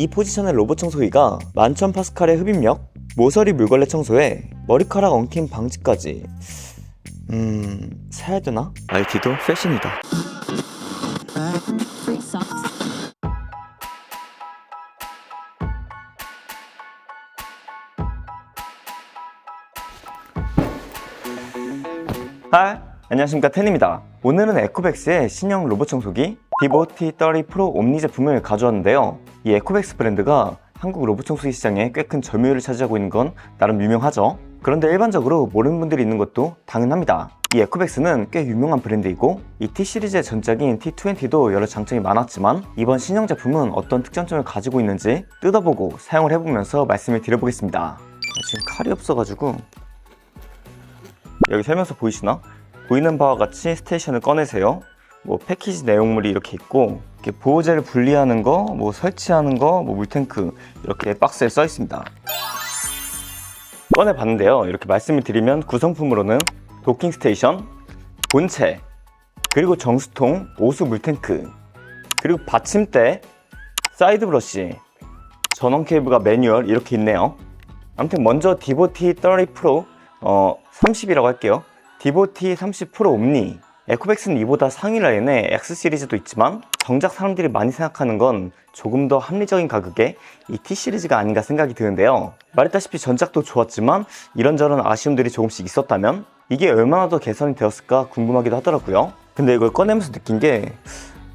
이 포지션의 로봇 청소기가 11,000파스칼의 흡입력, 모서리 물걸레 청소에 머리카락 엉킴 방지까지 음... 사야 되나? RT도 패션이다. 하이 안녕하십니까 텐입니다 오늘은 에코백스의 신형 로봇 청소기 디보 T30 프로 옴니 제품을 가져왔는데요. 이 에코백스 브랜드가 한국 로봇 청소기 시장에 꽤 큰 점유율을 차지하고 있는 건 나름 유명하죠. 그런데 일반적으로 모르는 분들이 있는 것도 당연합니다. 이 에코백스는 꽤 유명한 브랜드이고 이 T 시리즈의 전작인 T20도 여러 장점이 많았지만 이번 신형 제품은 어떤 특장점을 가지고 있는지 뜯어보고 사용을 해보면서 말씀을 드려보겠습니다. 지금 칼이 없어가지고. 여기 설명서 보이시나? 보이는 바와 같이 스테이션을 꺼내세요. 뭐 패키지 내용물이 이렇게 있고 이렇게 보호제를 분리하는 거, 뭐 설치하는 거, 뭐 물탱크 이렇게 박스에 써 있습니다. 꺼내 봤는데요. 이렇게 말씀을 드리면 구성품으로는 도킹 스테이션, 본체, 그리고 정수통, 오수 물탱크, 그리고 받침대, 사이드 브러쉬, 전원 케이블과 매뉴얼 이렇게 있네요. 아무튼 먼저 디보티 30 프로 어 30이라고 할게요. 디보티 30 프로 옴니 에코백스는 이보다 상위 라인에 X 시리즈도 있지만 정작 사람들이 많이 생각하는 건 조금 더 합리적인 가격에 이 T 시리즈가 아닌가 생각이 드는데요. 말했다시피 전작도 좋았지만 이런저런 아쉬움들이 조금씩 있었다면 이게 얼마나 더 개선이 되었을까 궁금하기도 하더라고요. 근데 이걸 꺼내면서 느낀 게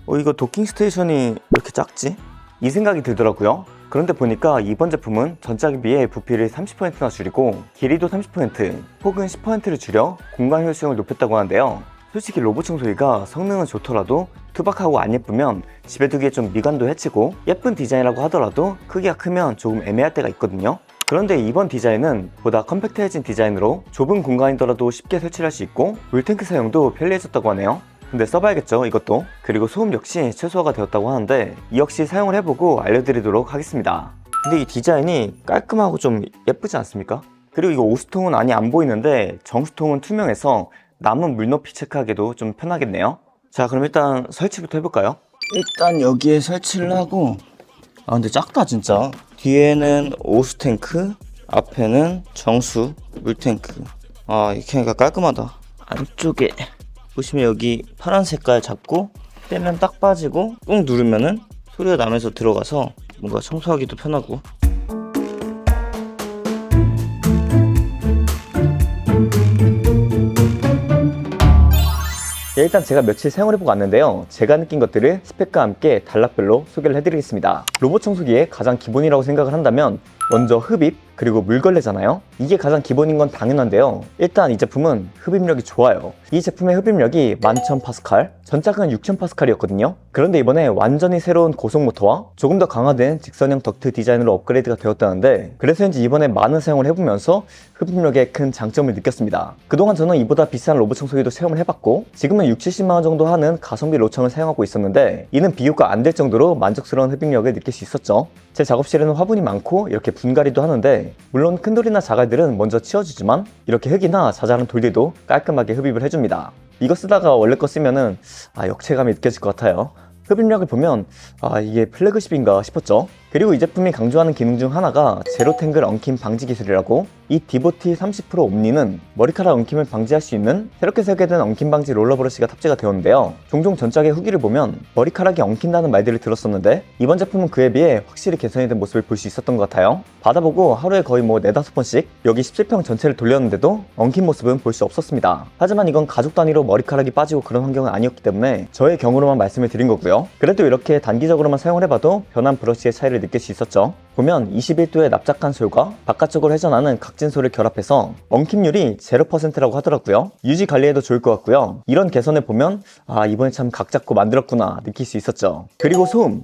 어, 이거 도킹 스테이션이 왜 이렇게 작지? 이 생각이 들더라고요. 그런데 보니까 이번 제품은 전작에 비해 부피를 30%나 줄이고 길이도 30% 혹은 10%를 줄여 공간 효율성을 높였다고 하는데요. 솔직히 로봇 청소기가 성능은 좋더라도 투박하고 안 예쁘면 집에 두기에 좀 미관도 해치고 예쁜 디자인이라고 하더라도 크기가 크면 조금 애매할 때가 있거든요. 그런데 이번 디자인은 보다 컴팩트해진 디자인으로 좁은 공간이더라도 쉽게 설치할 수 있고 물탱크 사용도 편리해졌다고 하네요. 근데 써봐야겠죠 이것도 그리고 소음 역시 최소화가 되었다고 하는데 이 역시 사용을 해보고 알려드리도록 하겠습니다 근데 이 디자인이 깔끔하고 좀 예쁘지 않습니까? 그리고 이거 오수통은 안이 안 보이는데 정수통은 투명해서 남은 물높이 체크하기도 좀 편하겠네요. 자 그럼 일단 설치부터 해볼까요? 일단 여기에 설치를 하고 아 근데 작다 진짜. 뒤에는 오수 탱크 앞에는 정수 물탱크. 아 이렇게 하니까 깔끔하다. 안쪽에 보시면 여기 파란 색깔 잡고 빼면 딱 빠지고 꾹 누르면은 소리가 나면서 들어가서 뭔가 청소하기도 편하고 일단 제가 며칠 사용해보고 왔는데요. 제가 느낀 것들을 스펙과 함께 단락별로 소개를 해드리겠습니다. 로봇 청소기의 가장 기본이라고 생각을 한다면 먼저 흡입, 그리고 물걸레잖아요. 이게 가장 기본인 건 당연한데요. 일단 이 제품은 흡입력이 좋아요. 이 제품의 흡입력이 11,000파스칼, 전작은 6,000파스칼이었거든요. 그런데 이번에 완전히 새로운 고속 모터와 조금 더 강화된 직선형 덕트 디자인으로 업그레이드가 되었다는데 그래서인지 이번에 많은 사용을 해보면서 흡입력에 큰 장점을 느꼈습니다. 그동안 저는 이보다 비싼 로봇 청소기도 사용을 해봤고 지금은 6, 70만원 정도 하는 가성비 로청을 사용하고 있었는데 이는 비교가 안 될 정도로 만족스러운 흡입력을 느낄 수 있었죠. 제 작업실에는 화분이 많고 이렇게 분갈이도 하는데 물론 큰 돌이나 자갈들은 먼저 치워주지만 이렇게 흙이나 자잘한 돌들도 깔끔하게 흡입을 해줍니다. 이거 쓰다가 원래 거 쓰면은 아 역체감이 느껴질 것 같아요. 흡입력을 보면 아 이게 플래그십인가 싶었죠. 그리고 이 제품이 강조하는 기능 중 하나가 제로 탱글 엉킴 방지 기술이라고 이 디보티 30 프로 옴니는 머리카락 엉킴을 방지할 수 있는 새롭게 설계된 엉킴 방지 롤러 브러쉬가 탑재가 되었는데요. 종종 전작의 후기를 보면 머리카락이 엉킨다는 말들을 들었었는데 이번 제품은 그에 비해 확실히 개선이 된 모습을 볼 수 있었던 것 같아요. 받아보고 하루에 거의 뭐 네다섯 번씩 여기 17평 전체를 돌렸는데도 엉킨 모습은 볼 수 없었습니다. 하지만 이건 가족 단위로 머리카락이 빠지고 그런 환경은 아니었기 때문에 저의 경우로만 말씀을 드린 거고요. 그래도 이렇게 단기적으로만 사용을 해봐도 변한 브러쉬의 차이를 느낄 수 있었죠. 보면 21도의 납작한 솔과 바깥쪽으로 회전하는 각진 솔을 결합해서 엉킴률이 0%라고 하더라고요. 유지 관리에도 좋을 것 같고요. 이런 개선을 보면 아 이번에 참 각 잡고 만들었구나 느낄 수 있었죠. 그리고 소음.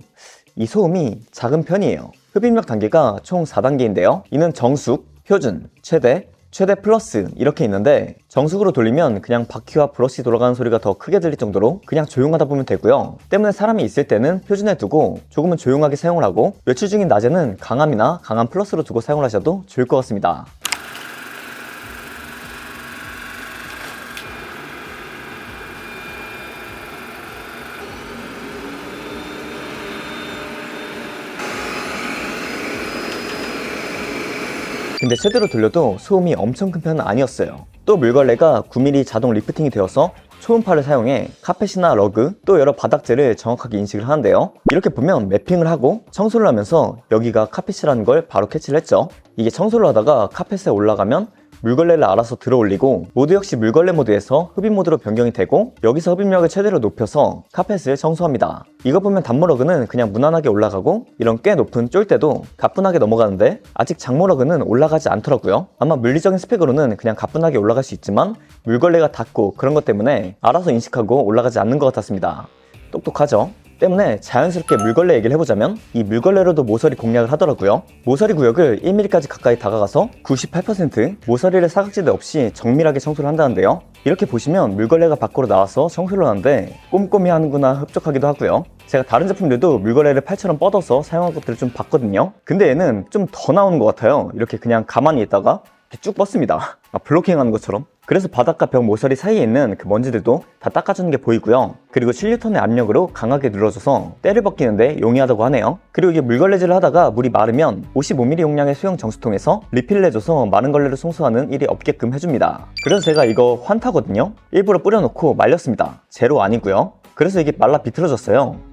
이 소음이 작은 편이에요. 흡입력 단계가 총 4단계인데요. 이는 정숙, 표준, 최대, 최대 플러스 이렇게 있는데 정숙으로 돌리면 그냥 바퀴와 브러쉬 돌아가는 소리가 더 크게 들릴 정도로 그냥 조용하다 보면 되고요. 때문에 사람이 있을 때는 표준에 두고 조금은 조용하게 사용을 하고 외출 중인 낮에는 강함이나 강함 플러스로 두고 사용을 하셔도 좋을 것 같습니다. 근데 최대로 돌려도 소음이 엄청 큰 편은 아니었어요. 또 물걸레가 9mm 자동 리프팅이 되어서 초음파를 사용해 카펫이나 러그 또 여러 바닥재를 정확하게 인식을 하는데요. 이렇게 보면 매핑을 하고 청소를 하면서 여기가 카펫이라는 걸 바로 캐치를 했죠. 이게 청소를 하다가 카펫에 올라가면 물걸레를 알아서 들어 올리고 모드 역시 물걸레 모드에서 흡입 모드로 변경이 되고 여기서 흡입력을 최대로 높여서 카펫을 청소합니다. 이거 보면 단모러그는 그냥 무난하게 올라가고 이런 꽤 높은 쫄대도 가뿐하게 넘어가는데 아직 장모러그는 올라가지 않더라고요. 아마 물리적인 스펙으로는 그냥 가뿐하게 올라갈 수 있지만 물걸레가 닿고 그런 것 때문에 알아서 인식하고 올라가지 않는 것 같았습니다. 똑똑하죠? 때문에 자연스럽게 물걸레 얘기를 해보자면 이 물걸레로도 모서리 공략을 하더라고요. 모서리 구역을 1mm까지 가까이 다가가서 98% 모서리를 사각지대 없이 정밀하게 청소를 한다는데요. 이렇게 보시면 물걸레가 밖으로 나와서 청소를 하는데 꼼꼼히 하는구나 흡족하기도 하고요. 제가 다른 제품들도 물걸레를 팔처럼 뻗어서 사용한 것들을 좀 봤거든요. 근데 얘는 좀 더 나오는 것 같아요. 이렇게 그냥 가만히 있다가 쭉 뻗습니다. 아, 블로킹 하는 것처럼. 그래서 바닥과 벽 모서리 사이에 있는 그 먼지들도 다 닦아주는 게 보이고요. 그리고 7N의 압력으로 강하게 눌러줘서 때를 벗기는데 용이하다고 하네요. 그리고 이게 물걸레질을 하다가 물이 마르면 55mm 용량의 소형 정수통에서 리필을 해줘서 마른 걸레를 청소하는 일이 없게끔 해줍니다. 그래서 제가 이거 환타거든요. 일부러 뿌려놓고 말렸습니다. 제로 아니고요. 그래서 이게 말라 비틀어졌어요.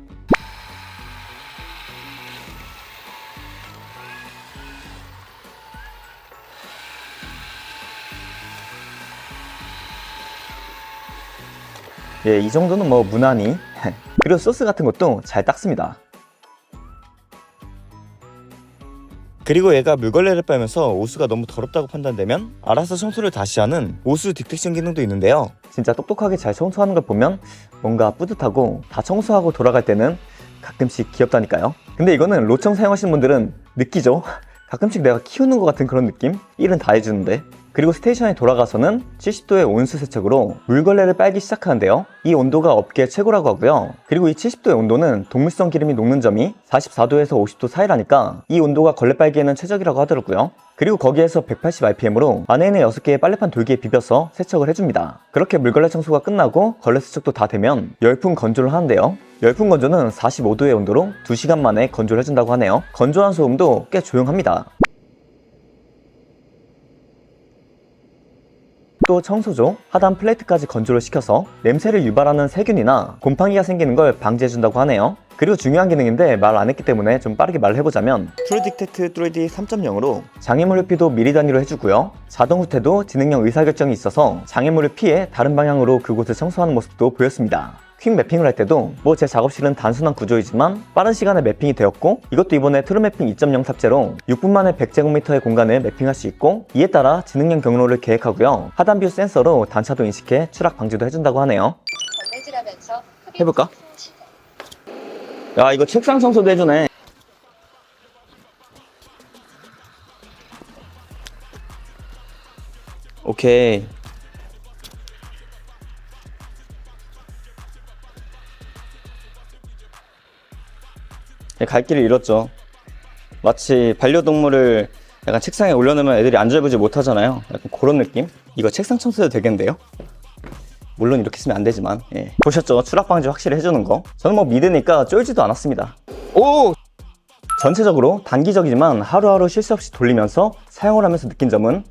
예, 이 정도는 뭐 무난히. 그리고 소스 같은 것도 잘 닦습니다. 그리고 얘가 물걸레를 빨면서 오수가 너무 더럽다고 판단되면 알아서 청소를 다시 하는 오수 딕텍션 기능도 있는데요. 진짜 똑똑하게 잘 청소하는 걸 보면 뭔가 뿌듯하고 다 청소하고 돌아갈 때는 가끔씩 귀엽다니까요. 근데 이거는 로청 사용하시는 분들은 느끼죠? 가끔씩 내가 키우는 것 같은 그런 느낌? 일은 다 해주는데. 그리고 스테이션에 돌아가서는 70도의 온수 세척으로 물걸레를 빨기 시작하는데요. 이 온도가 업계 최고라고 하고요. 그리고 이 70도의 온도는 동물성 기름이 녹는 점이 44도에서 50도 사이라니까 이 온도가 걸레 빨기에는 최적이라고 하더라고요. 그리고 거기에서 180rpm으로 안에 있는 6개의 빨래판 돌기에 비벼서 세척을 해줍니다. 그렇게 물걸레 청소가 끝나고 걸레 세척도 다 되면 열풍 건조를 하는데요. 열풍 건조는 45도의 온도로 2시간 만에 건조를 해준다고 하네요. 건조한 소음도 꽤 조용합니다. 또 청소조, 하단 플레이트까지 건조를 시켜서 냄새를 유발하는 세균이나 곰팡이가 생기는 걸 방지해준다고 하네요. 그리고 중요한 기능인데 말 안 했기 때문에 좀 빠르게 말을 해보자면 트루딕텍트 3D 3.0으로 장애물 회피도 미리 단위로 해주고요. 자동 후퇴도 지능형 의사결정이 있어서 장애물을 피해 다른 방향으로 그곳을 청소하는 모습도 보였습니다. 퀵 매핑을 할 때도 뭐 제 작업실은 단순한 구조이지만 빠른 시간에 매핑이 되었고 이것도 이번에 트루매핑 2.0 탑재로 6분 만에 100제곱미터의 공간을 매핑할 수 있고 이에 따라 지능형 경로를 계획하고요 하단 뷰 센서로 단차도 인식해 추락 방지도 해준다고 하네요 해볼까? 야 이거 책상 청소도 해주네 오케이 네, 갈 길을 잃었죠 마치 반려동물을 약간 책상에 올려놓으면 애들이 안절부지 못하잖아요 약간 그런 느낌? 이거 책상 청소도 되겠는데요? 물론 이렇게 쓰면 안 되지만 예. 보셨죠? 추락 방지 확실히 해주는 거 저는 뭐 믿으니까 쫄지도 않았습니다 오! 전체적으로 단기적이지만 하루하루 쉴새 없이 돌리면서 사용을 하면서 느낀 점은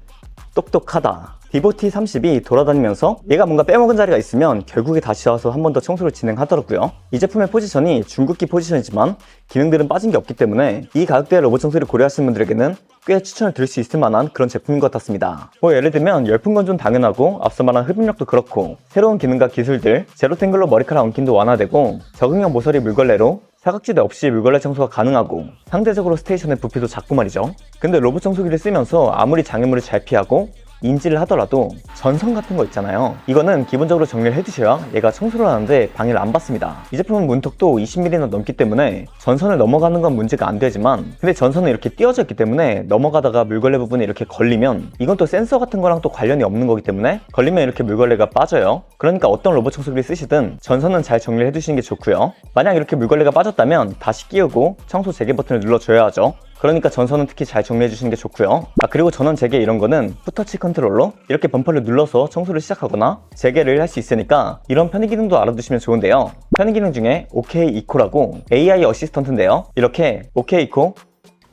똑똑하다 디보티 30이 돌아다니면서 얘가 뭔가 빼먹은 자리가 있으면 결국에 다시 와서 한 번 더 청소를 진행하더라고요 이 제품의 포지션이 중국기 포지션이지만 기능들은 빠진 게 없기 때문에 이 가격대의 로봇 청소를 고려하시는 분들에게는 꽤 추천을 드릴 수 있을 만한 그런 제품인 것 같습니다. 뭐 예를 들면 열풍 건조는 당연하고 앞서 말한 흡입력도 그렇고 새로운 기능과 기술들 제로 탱글로 머리카락 엉킴도 완화되고 적응형 모서리 물걸레로 사각지대 없이 물걸레 청소가 가능하고 상대적으로 스테이션의 부피도 작고 말이죠. 근데 로봇 청소기를 쓰면서 아무리 장애물을 잘 피하고 인지를 하더라도 전선 같은 거 있잖아요. 이거는 기본적으로 정리를 해두셔야 얘가 청소를 하는데 방해를 안 받습니다. 이 제품은 문턱도 20mm나 넘기 때문에 전선을 넘어가는 건 문제가 안 되지만 근데 전선은 이렇게 띄어져 있기 때문에 넘어가다가 물걸레 부분이 이렇게 걸리면 이건 또 센서 같은 거랑 또 관련이 없는 거기 때문에 걸리면 이렇게 물걸레가 빠져요. 그러니까 어떤 로봇 청소기를 쓰시든 전선은 잘 정리를 해두시는 게 좋고요. 만약 이렇게 물걸레가 빠졌다면 다시 끼우고 청소 재개 버튼을 눌러줘야 하죠 그러니까 전선은 특히 잘 정리해 주시는 게 좋고요. 아 그리고 전원 재개 이런 거는 푸터치 컨트롤러 이렇게 범퍼를 눌러서 청소를 시작하거나 재개를 할 수 있으니까 이런 편의 기능도 알아두시면 좋은데요. 편의 기능 중에 OK 이코라고 AI 어시스턴트인데요. 이렇게 OK 이코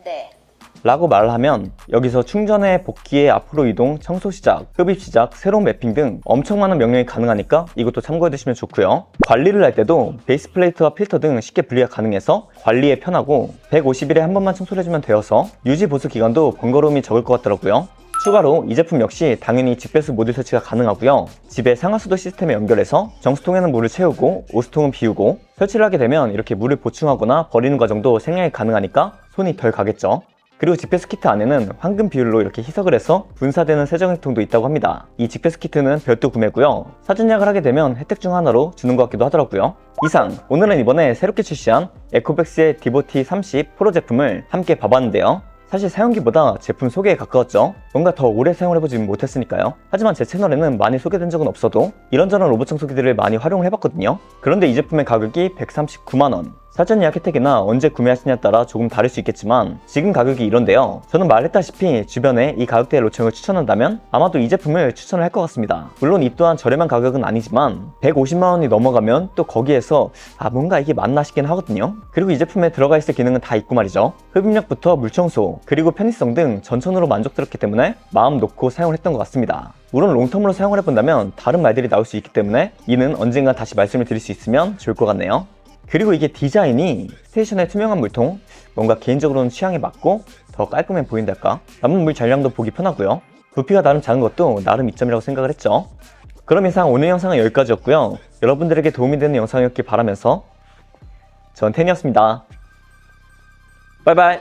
네. 라고 말을 하면 여기서 충전에 복귀에 앞으로 이동, 청소 시작, 흡입 시작, 새로운 매핑 등 엄청 많은 명령이 가능하니까 이것도 참고해 두시면 좋고요. 관리를 할 때도 베이스 플레이트와 필터 등 쉽게 분리가 가능해서 관리에 편하고 150일에 한 번만 청소를 해주면 되어서 유지 보수 기간도 번거로움이 적을 것 같더라고요. 추가로 이 제품 역시 당연히 직배수 모듈 설치가 가능하고요. 집에 상하수도 시스템에 연결해서 정수통에는 물을 채우고 오수통은 비우고 설치를 하게 되면 이렇게 물을 보충하거나 버리는 과정도 생략이 가능하니까 손이 덜 가겠죠. 그리고 직배수 키트 안에는 황금 비율로 이렇게 희석을 해서 분사되는 세정액통도 있다고 합니다. 이 직배수 키트는 별도 구매고요. 사전 예약을 하게 되면 혜택 중 하나로 주는 것 같기도 하더라고요. 이상 오늘은 이번에 새롭게 출시한 에코백스의 디보티 30 프로 제품을 함께 봐봤는데요. 사실 사용기보다 제품 소개에 가까웠죠. 뭔가 더 오래 사용을 해보지 못했으니까요. 하지만 제 채널에는 많이 소개된 적은 없어도 이런저런 로봇 청소기들을 많이 활용을 해봤거든요. 그런데 이 제품의 가격이 139만원. 사전 예약 혜택이나 언제 구매하시냐에 따라 조금 다를 수 있겠지만 지금 가격이 이런데요. 저는 말했다시피 주변에 이 가격대의 로청을 추천한다면 아마도 이 제품을 추천을 할 것 같습니다. 물론 이 또한 저렴한 가격은 아니지만 150만원이 넘어가면 또 거기에서 아 뭔가 이게 맞나 싶긴 하거든요. 그리고 이 제품에 들어가 있을 기능은 다 있고 말이죠. 흡입력부터 물청소 그리고 편의성 등 전천후로 만족스럽기 때문에 마음 놓고 사용을 했던 것 같습니다. 물론 롱텀으로 사용을 해본다면 다른 말들이 나올 수 있기 때문에 이는 언젠가 다시 말씀을 드릴 수 있으면 좋을 것 같네요. 그리고 이게 디자인이 스테이션의 투명한 물통 뭔가 개인적으로는 취향에 맞고 더 깔끔해 보인달까? 남은 물 잔량도 보기 편하고요. 부피가 나름 작은 것도 나름 이점이라고 생각을 했죠. 그럼 이상 오늘 영상은 여기까지였고요. 여러분들에게 도움이 되는 영상이었길 바라면서 전 텐이었습니다. 바이바이